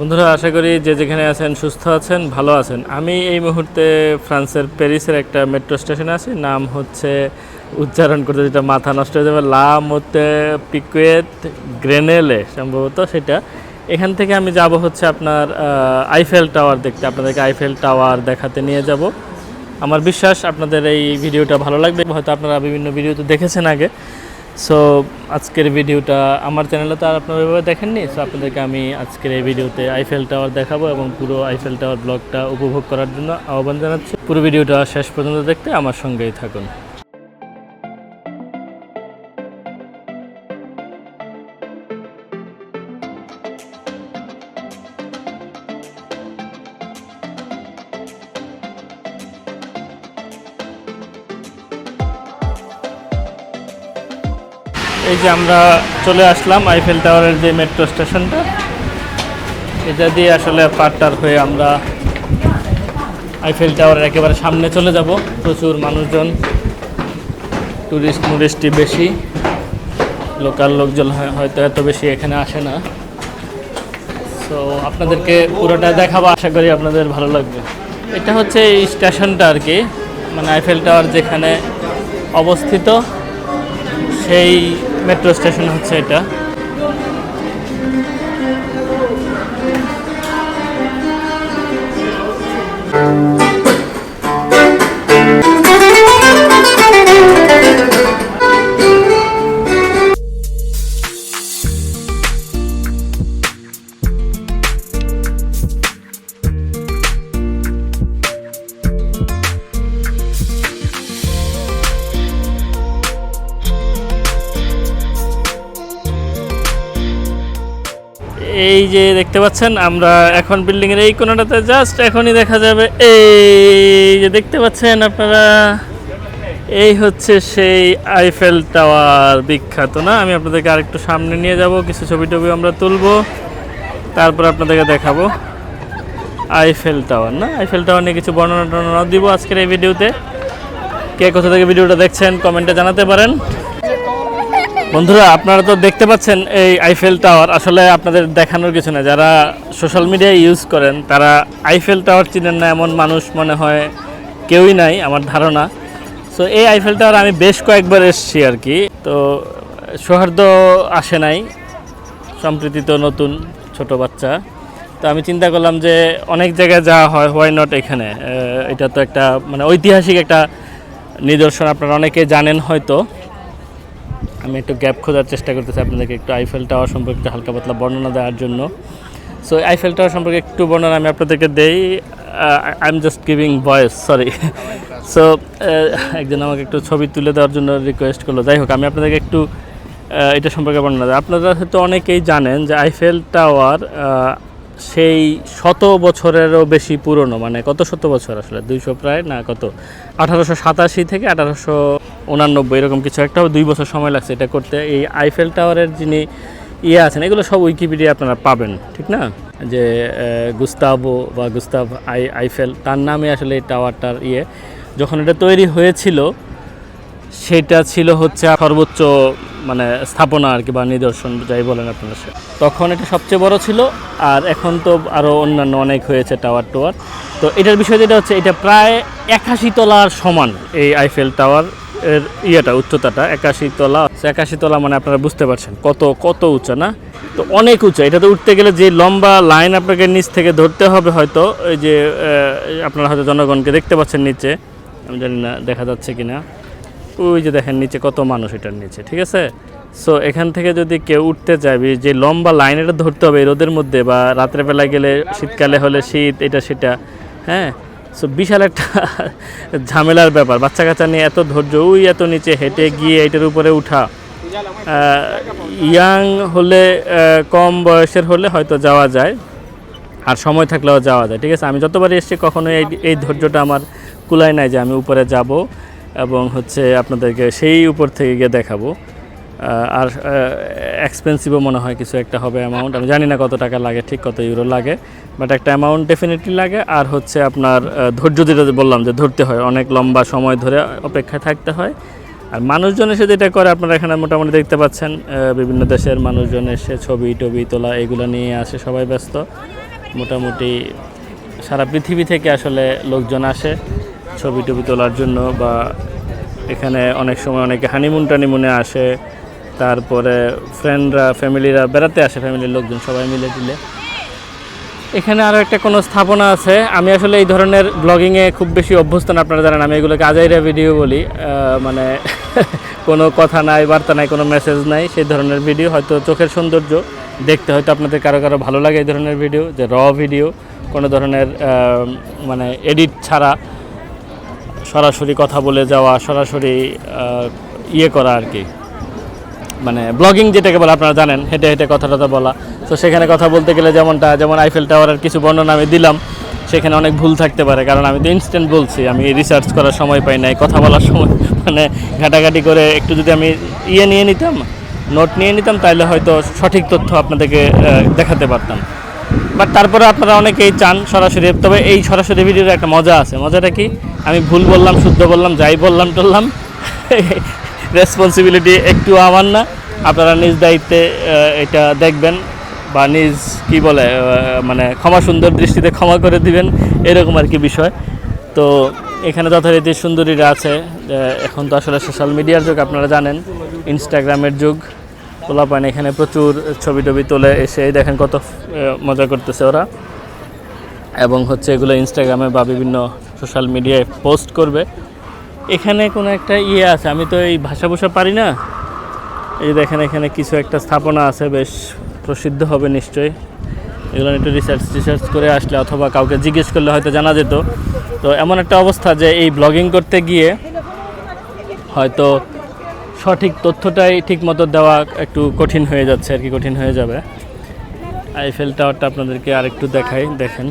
বন্ধুরা, আশা করি যে যেখানে আছেন সুস্থ আছেন, ভালো আছেন। আমি এই মুহূর্তে ফ্রান্সের প্যারিসের একটা মেট্রো স্টেশনে আছি। নাম হচ্ছে উচ্চারণ করতে যেটা মাথা নষ্ট হয়ে যাবে। লা মতে পিকুয়েত গ্রেনেলে, সম্ভবত সেটা। এখান থেকে আমি যাব হচ্ছে আপনার আইফেল টাওয়ার দেখতে। আপনাদেরকে আইফেল টাওয়ার দেখাতে নিয়ে যাব। আমার বিশ্বাস আপনাদের এই ভিডিওটা ভালো লাগবে। হয়তো আপনারা বিভিন্ন ভিডিওতে দেখেছেন আগে। সো আজকের ভিডিওটা আমার চ্যানেলে তো আর আপনারা ওইভাবে দেখেননি সো আপনাদেরকে আমি আজকের এই ভিডিওতে আইফেল টাওয়ার দেখাবো এবং পুরো আইফেল টাওয়ার ব্লগটা উপভোগ করার জন্য আহ্বান জানাচ্ছি। পুরো ভিডিওটা শেষ পর্যন্ত দেখতে আমার সঙ্গেই থাকুন। এই যে আমরা চলে আসলাম আইফেল টাওয়ারের যে মেট্রো স্টেশনটা এটা দিয়ে আসলে পাট্টার হয়ে আমরা আইফেল টাওয়ারের একেবারে সামনে চলে যাব। প্রচুর মানুষজন টুরিস্ট মুরিস্টই বেশি। লোকাল লোকজন হয়- হয়তো এত বেশি এখানে আসে না। সো আপনাদেরকে পুরোটা দেখাবো, আশা করি আপনাদের ভালো লাগবে। এটা হচ্ছে এই স্টেশনটা আর কি। মানে আইফেল টাওয়ার যেখানে অবস্থিত, সেই মেট্রো স্টেশন হচ্ছে এটা। এই যে দেখতে পাচ্ছেন, আমরা এখন বিল্ডিং এর এই কোণাটাতে জাস্ট এখনই দেখা যাবে। এই যে দেখতে পাচ্ছেন আপনারা, এই হচ্ছে সেই আইফেল টাওয়ার বিখ্যাত, না? আমি আপনাদেরকে আরেকটু সামনে নিয়ে যাব, কিছু ছবি টবি আমরা তুলবো, তারপর আপনাদেরকে দেখাবো। আইফেল টাওয়ার না? আইফেল টাওয়ার নিয়ে কিছু বর্ণনা টর্ণনা দিব আজকের এই ভিডিওতে কে কোথা থেকে ভিডিওটা দেখছেন কমেন্টে জানাতে পারেন। বন্ধুরা, আপনারা তো দেখতে পাচ্ছেন এই আইফেল টাওয়ার আসলে আপনাদের দেখানোর কিছু না যারা সোশ্যাল মিডিয়া ইউজ করেন, তারা আইফেল টাওয়ার চিনেন না, এমন মানুষ মনে হয় কেউই নাই, আমার ধারণা। সো এই আইফেল টাওয়ার আমি বেশ কয়েকবার এসেছি আর কি। তো, সৌহার্দ্য আসে নাই, সম্প্রীতি তো নতুন, ছোট বাচ্চা। তো, আমি চিন্তা করলাম যে, অনেক জায়গায় যাওয়া হয় হোয়াই নট এখানে? এটা তো একটা মানে ঐতিহাসিক একটা নিদর্শন, আপনারা অনেকে জানেন হয়তো। আমি একটু গ্যাপ খোঁজার চেষ্টা করতেছি আপনাদেরকে, একটু আইফেল টাওয়ার সম্পর্কে একটু হালকা পাতলা বর্ণনা দেওয়ার জন্য। সো আইফেল টাওয়ার সম্পর্কে একটু বর্ণনা আমি আপনাদেরকে দেই। I am just giving voice sorry so একজন আমাকে একটু ছবি তুলে দেওয়ার জন্য রিকোয়েস্ট করল। যাই হোক, আমি আপনাদেরকে একটু এটা সম্পর্কে বর্ণনা দেয় আপনারা হয়তো অনেকেই জানেন যে আইফেল টাওয়ার সেই শত বছরেরও বেশি পুরনো মানে কত শত বছর আসলে? দুইশো প্রায় না কত? আঠারোশো সাতাশি থেকে আঠারোশো উনানব্বই এরকম কিছু। একটা দুই বছর সময় লাগছে এটা করতে। এই আইফেল টাওয়ারের যিনি ইয়ে আছেন এগুলো সব উইকিপিডিয়া আপনারা পাবেন ঠিক না? যে আহ, গুস্তাভো বা গুস্তাভ আই আইফেল তার নামে আসলে এই টাওয়ারটার ইয়ে। যখন এটা তৈরি হয়েছিল সেটা ছিল হচ্ছে সর্বোচ্চ মানে স্থাপনা আর কি বা নিদর্শন, যাই বলেন আপনারা সে। তখন এটা সবচেয়ে বড় ছিল, আর এখন তো আরও অন্যান্য অনেক হয়েছে টাওয়ার টাওয়ার তো এটার বিষয় যেটা হচ্ছে, এটা প্রায় একাশি তলার সমান এই আইফেল টাওয়ার এর ইয়েটা, উচ্চতাটা, একাশি তলা। একাশি তলা মানে আপনারা বুঝতে পারছেন কত কত উঁচা না? তো অনেক উঁচা, এটাতে উঠতে গেলে যে লম্বা লাইন আপনাকে নিচ থেকে ধরতে হবে হয়তো, ওই যে আপনারা হয়তো জনগণকে দেখতে পাচ্ছেন নিচে। আমি জানি না, দেখা যাচ্ছে কিনা। ওই যে দেখেন নিচে কত মানুষ এটার নিচে, ঠিক আছে? সো এখান থেকে যদি কেউ উঠতে চাইবে যে লম্বা লাইন এটা ধরতে হবে রোদের মধ্যে বা রাত্রে বেলায় গেলে, শীতকালে হলে শীত, এটা সেটা হ্যাঁ? সো বিশাল একটা ঝামেলার ব্যাপার। বাচ্চা কাচ্চা নিয়ে এত ধৈর্য ওই এত নিচে হেঁটে গিয়ে এটার উপরে উঠা। ইয়াং হলে কম বয়সের হলে হয়তো যাওয়া যায়, আর সময় থাকলেও যাওয়া যায়, ঠিক আছে? আমি যতবার এসেছি কখনো এই এই ধৈর্যটা আমার কুলায় নাই যে আমি উপরে যাব। এবং হচ্ছে আপনাদেরকে সেই উপর থেকে গিয়ে দেখাবো। আর এক্সপেন্সিভও মনে হয় কিছু একটা হবে অ্যামাউন্ট আমি জানি না কত টাকা লাগে, ঠিক কত ইউরো লাগে বাট একটা অ্যামাউন্ট ডেফিনেটলি লাগে। আর হচ্ছে আপনার ধৈর্য যেটা বললাম যে ধরতে হয়, অনেক লম্বা সময় ধরে অপেক্ষায় থাকতে হয়। আর মানুষজন এসে যেটা করে, আপনারা এখানে মোটামুটি দেখতে পাচ্ছেন বিভিন্ন দেশের মানুষজন এসে ছবি টবি তোলা, এগুলো নিয়ে আসে সবাই ব্যস্ত। মোটামুটি সারা পৃথিবী থেকে আসলে লোকজন আসে। ছবি টবি তোলার জন্য বা এখানে অনেক সময় অনেকে হানিমুন টানিমুনে আসে, তারপরে ফ্রেন্ডরা ফ্যামিলিরা বেড়াতে আসে ফ্যামিলির লোকজন সবাই মিলে দিলে। এখানে আরও একটা কোনো স্থাপনা আছে। আমি আসলে এই ধরনের ব্লগিংয়ে খুব বেশি অভ্যস্ত না, আপনারা জানেন, আমি এগুলোকে আজাইরা ভিডিও বলি। মানে কোনো কথা নাই, বার্তা নাই, কোনো মেসেজ নাই, সেই ধরনের ভিডিও হয়তো চোখের সৌন্দর্য দেখতে হয়তো আপনাদের কারও কারও ভালো লাগে এই ধরনের ভিডিও যে র ভিডিও কোনো ধরনের মানে এডিট ছাড়া। সরাসরি কথা বলে যাওয়া, সরাসরি ইয়ে করা আর কি। মানে ব্লগিং যেটাকে বলে, আপনারা জানেন, হেঁটে হেঁটে কথা টথা বলা। তো সেখানে কথা বলতে গেলে যেমনটা, যেমন আইফেল টাওয়ারের কিছু বর্ণনা আমি দিলাম, সেখানে অনেক ভুল থাকতে পারে। কারণ আমি তো ইনস্ট্যান্ট বলছি, আমি রিসার্চ করার সময় পাই নাই, কথা বলার সময় মানে ঘাটাঘাটি করে একটু যদি আমি ইয়ে নিয়ে নিতাম নোট নিয়ে নিতাম তাহলে হয়তো সঠিক তথ্য আপনাদেরকে দেখাতে পারতাম। বাট তারপরে আপনারা অনেকেই চান সরাসরি, তবে এই সরাসরি ভিডিওর একটা মজা আছে। মজাটা কি? আমি ভুল বললাম, শুদ্ধ বললাম, যাই বললাম টললাম। রেসপন্সিবিলিটি একটু আমার না। আপনারা নিজ দায়িত্বে এটা দেখবেন বা নিজ, কি বলে মানে ক্ষমা সুন্দর দৃষ্টিতে ক্ষমা করে দিবেন, এরকম আর কি বিষয়। তো এখানে যথারীতি সুন্দরীরা আছে এখন তো আসলে সোশ্যাল মিডিয়ার যুগ, আপনারা জানেন ইনস্টাগ্রামের যুগ। পোলাপান এখানে প্রচুর ছবি টবি তোলে, এসে দেখেন কত মজা করতেছে ওরা। এবং হচ্ছে এগুলো ইনস্টাগ্রামে বা বিভিন্ন সোশ্যাল মিডিয়ায় পোস্ট করবে। এখানে কোনো একটা ইয়ে আছে, আমি তো এই ভাষা ভূষা পারি না। এই যে দেখেন, এখানে কিছু একটা স্থাপনা আছে, বেশ প্রসিদ্ধ হবে নিশ্চয়ই। এগুলো একটু রিসার্চ রিসার্চ করে আসলে অথবা কাউকে জিজ্ঞেস করলে হয়তো জানা যেত। তো এমন একটা অবস্থা যে এই ব্লগিং করতে গিয়ে হয়তো সঠিক তথ্যটাই ঠিক মতো দেওয়া একটু কঠিন হয়ে যাচ্ছে, আর কি কঠিন হয়ে যাবে। আইফেল টাওয়ারটা আপনাদেরকে আরেকটু দেখাই, দেখেন।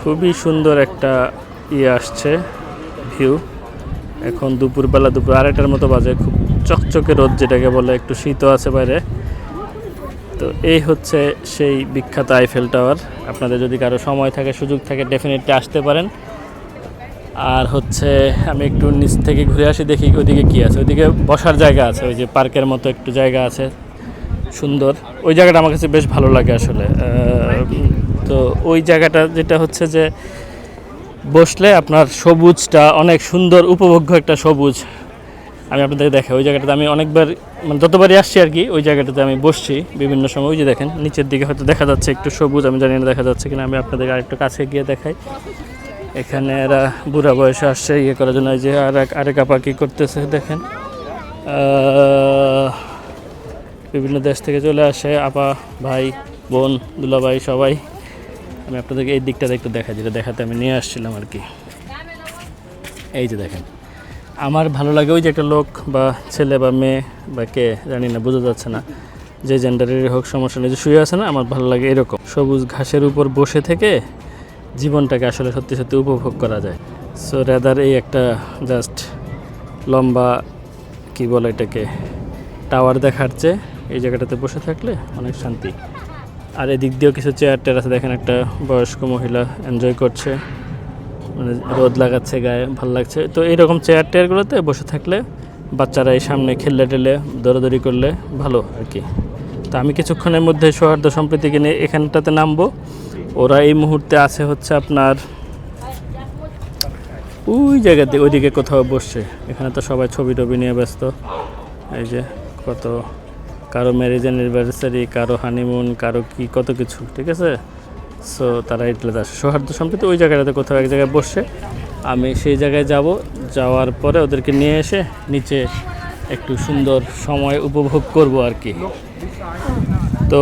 খুবই সুন্দর একটা ইয়ে আসছে ভিউ এখন দুপুরবেলা দুপুর আড়াইটার মতো বাজে, খুব চকচকে রোদ যেটাকে বলে, একটু শীতও আছে বাইরে। তো এই হচ্ছে সেই বিখ্যাত আইফেল টাওয়ার আপনাদের যদি কারও সময় থাকে, সুযোগ থাকে ডেফিনেটলি আসতে পারেন। আর হচ্ছে, আমি একটু নিচ থেকে ঘুরে আসি, দেখি ওইদিকে কী আছে। ওইদিকে বসার জায়গা আছে, ওই যে পার্কের মতো একটু জায়গা আছে, সুন্দর। ওই জায়গাটা আমার কাছে বেশ ভালো লাগে আসলে। তো ওই জায়গাটা যেটা হচ্ছে যে বসলে আপনার সবুজটা অনেক সুন্দর, উপভোগ্য একটা সবুজ আমি আপনাদের দেখাই। ওই জায়গাটাতে আমি অনেকবার মানে যতবারই আসছি আর কি, ওই জায়গাটাতে আমি বসছি বিভিন্ন সময়। ওই যে দেখেন, নিচের দিকে হয়তো দেখা যাচ্ছে একটু সবুজ, আমি জানি না দেখা যাচ্ছে কিনা, আমি আপনাদের আরেকটু কাছে গিয়ে দেখাই। এখানে এরা বুড়া বয়সে আসছে ইয়ে করার জন্য যে আর এক, আরেক আপা কী করতেছে দেখেন। বিভিন্ন দেশ থেকে চলে আসে, আপা, ভাই, বোন, দুলাভাই, সবাই। আমি আপনাদেরকে এই দিকটা একটু দেখা যেটা দেখাতে আমি নিয়ে আসছিলাম আর কি। এই যে দেখেন, আমার ভালো লাগে ওই যে একটা লোক বা ছেলে বা মেয়ে বা কে, জানি না, বোঝা যাচ্ছে না। যে জেন্ডারের হোক, সমস্যা নেই, যে শুয়ে আছে না, আমার ভালো লাগে এরকম। সবুজ ঘাসের উপর বসে থেকে জীবনটাকে আসলে সত্যি সত্যি উপভোগ করা যায়। সো রেদার এই একটা জাস্ট লম্বা, কি বলে এটাকে টাওয়ার দেখার চেয়ে এই জায়গাটাতে বসে থাকলে অনেক শান্তি। আর এদিক দিয়েও কিছু চেয়ার টেয়ার আছে, দেখেন একটা বয়স্ক মহিলা এনজয় করছে। মানে রোদ লাগাচ্ছে, গায়ে ভালো লাগছে। তো এইরকম চেয়ার টেয়ারগুলোতে বসে থাকলে বাচ্চারা এই সামনে খেললে টেলে, দৌড়াদৌড়ি করলে ভালো আর কি। তো আমি কিছুক্ষণের মধ্যে সৌহার্দ্য সম্প্রীতিকে নিয়ে এখানটাতে নামবো। ওরা এই মুহূর্তে আছে হচ্ছে আপনার ওই জায়গাতে, ওইদিকে কোথাও বসছে। এখানে তো সবাই ছবি টবি নিয়ে ব্যস্ত। এই যে কত কারও ম্যারেজ অ্যানিভার্সারি কারও হানিমুন কারও কি, কত কিছু, ঠিক আছে? সো তারা ইটলেতে আসে। সৌহার্দ্য সম্প্রীতি ওই জায়গাটাতে কোথাও এক জায়গায় বসে। আমি সেই জায়গায় যাব। যাওয়ার পরে ওদেরকে নিয়ে এসে নিচে একটু সুন্দর সময় উপভোগ করব আর কি। তো,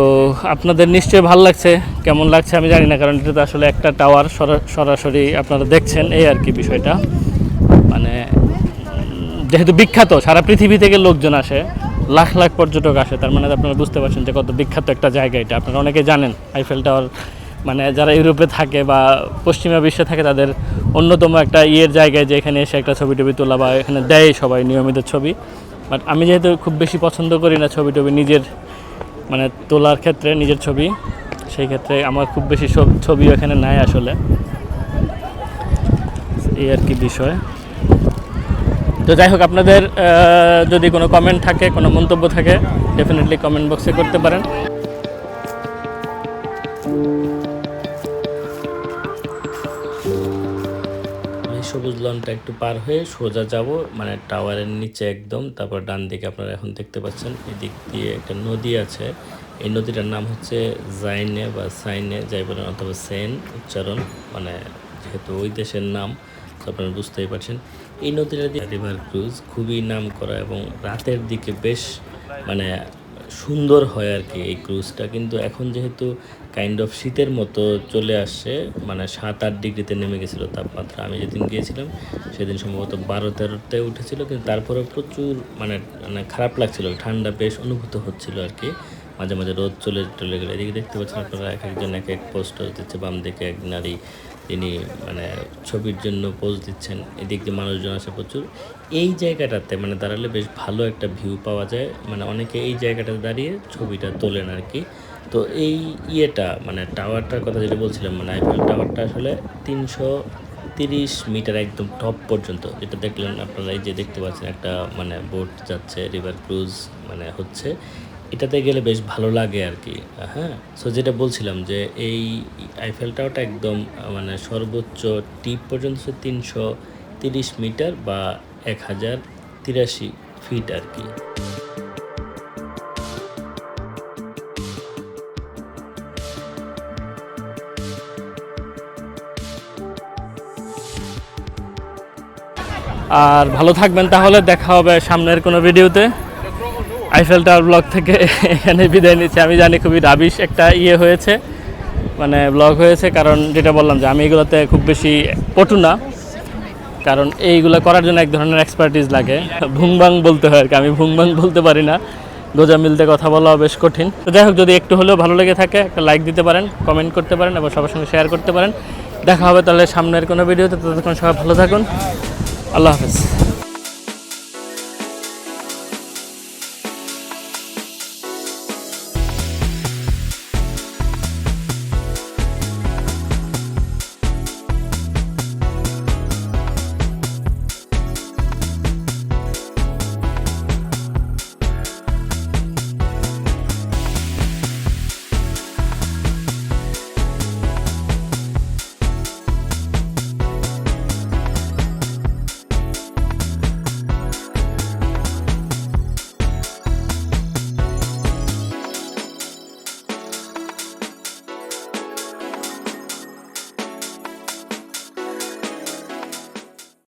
আপনাদের নিশ্চয়ই ভালো লাগছে, কেমন লাগছে আমি জানি না, কারণ এটা তো আসলে একটা টাওয়ার সরাসরি আপনারা দেখছেন এই আর কি বিষয়টা। মানে যেহেতু বিখ্যাত, সারা পৃথিবী থেকে লোকজন আসে। লাখ লাখ পর্যটক আসে, তার মানে আপনারা বুঝতে পারছেন যে কত বিখ্যাত একটা জায়গা এটা। আপনারা অনেকে জানেন আইফেল টাওয়ার মানে যারা ইউরোপে থাকে বা পশ্চিমা বিশ্বে থাকে, তাদের অন্যতম একটা ইয়ের জায়গায় যে এখানে এসে একটা ছবি টবি তোলা বা এখানে দেয় সবাই নিয়মিত ছবি। বাট আমি যেহেতু খুব বেশি পছন্দ করি না ছবি টবি নিজের মানে তোলার ক্ষেত্রে নিজের ছবি, সেই ক্ষেত্রে আমার খুব বেশি সব- ছবিও এখানে নাই আসলে। এই আর কি বিষয়। তো যাই হোক, আপনাদের যদি কোনো কমেন্ট থাকে, কোনো মন্তব্য থাকে ডেফিনেটলি কমেন্ট বক্সে করতে পারেন। সবুজ লনটা একটু পার হয়ে সোজা যাব মানে টাওয়ারের নিচে একদম, তারপর ডান দিকে আপনারা এখন দেখতে পাচ্ছেন, এদিক দিয়ে একটা নদী আছে। এই নদীটার নাম হচ্ছে জাইনে বা সাইনে যাই বলেন, অথবা সেন উচ্চারণ মানে যেহেতু ওই দেশের নাম, তো আপনারা বুঝতেই পারছেন। এই নদীটা রিভার ক্রুজ খুবই নাম করা এবং রাতের দিকে বেশ মানে সুন্দর হয় আর কি এই ক্রুজটা কিন্তু এখন যেহেতু কাইন্ড অফ শীতের মতো চলে আসছে মানে সাত, আট ডিগ্রিতে নেমে গেছিল তাপমাত্রা। আমি যেদিন গিয়েছিলাম, সেদিন সম্ভবত বারো তেরোতে উঠেছিল, কিন্তু তারপরে প্রচুর মানে মানে খারাপ লাগছিল। ঠান্ডা বেশ অনুভূত হচ্ছিল আর কি মাঝে মাঝে রোদ চলে চলে গেলে। এদিকে দেখতে পাচ্ছেন আপনারা এক একজন এক এক পোস্টার দিচ্ছে বাম দিকে এক নারী তিনি মানে ছবির জন্য পোজ দিচ্ছেন। এদিক দিয়ে মানুষজন আসে প্রচুর। এই জায়গাটাতে মানে দাঁড়ালে বেশ ভালো একটা ভিউ পাওয়া যায়। মানে অনেকে এই জায়গাটাতে দাঁড়িয়ে ছবিটা তোলেন আর কি তো এই ইয়েটা মানে টাওয়ারটার কথা যেটা বলছিলাম মানে আইফেল টাওয়ারটা আসলে তিনশো তিরিশ মিটার একদম টপ পর্যন্ত। যেটা দেখলেন আপনারা, এই যে দেখতে পাচ্ছেন একটা মানে বোট যাচ্ছে রিভার ক্রুজ মানে হচ্ছে। এটাতে গেলে বেশ ভালো লাগে আর কি হ্যাঁ? সো যেটা বলছিলাম যে এই আইফেল টাওয়ারটা একদম মানে সর্বোচ্চ টিপ পর্যন্ত তিনশো তিরিশ মিটার বা এক হাজার তিরাশি ফিট আর কি। আর ভালো থাকবেন তাহলে, দেখা হবে সামনের কোনো ভিডিওতে আইফেল টাওয়ার ব্লগ থেকে এখানে বিদায় নিচ্ছি। আমি জানি খুবই রাবিশ একটা ইয়ে হয়েছে মানে ব্লগ হয়েছে, কারণ যেটা বললাম যে আমি এগুলোতে খুব বেশি পটু না, কারণ এইগুলো করার জন্য এক ধরনের এক্সপার্টিস লাগে। ভুংবাং বলতে হয় আর কি, আমি ভুংবাং বলতে পারি না। গোজা মিলতে কথা বলা বেশ কঠিন। তো যাই হোক, যদি একটু হলেও ভালো লেগে থাকে, একটা লাইক দিতে পারেন কমেন্ট করতে পারেন এবং সবার সঙ্গে শেয়ার করতে পারেন। দেখা হবে তাহলে সামনের কোনো ভিডিওতে ততক্ষণ সবাই ভালো থাকুন। আল্লাহ হাফেজ।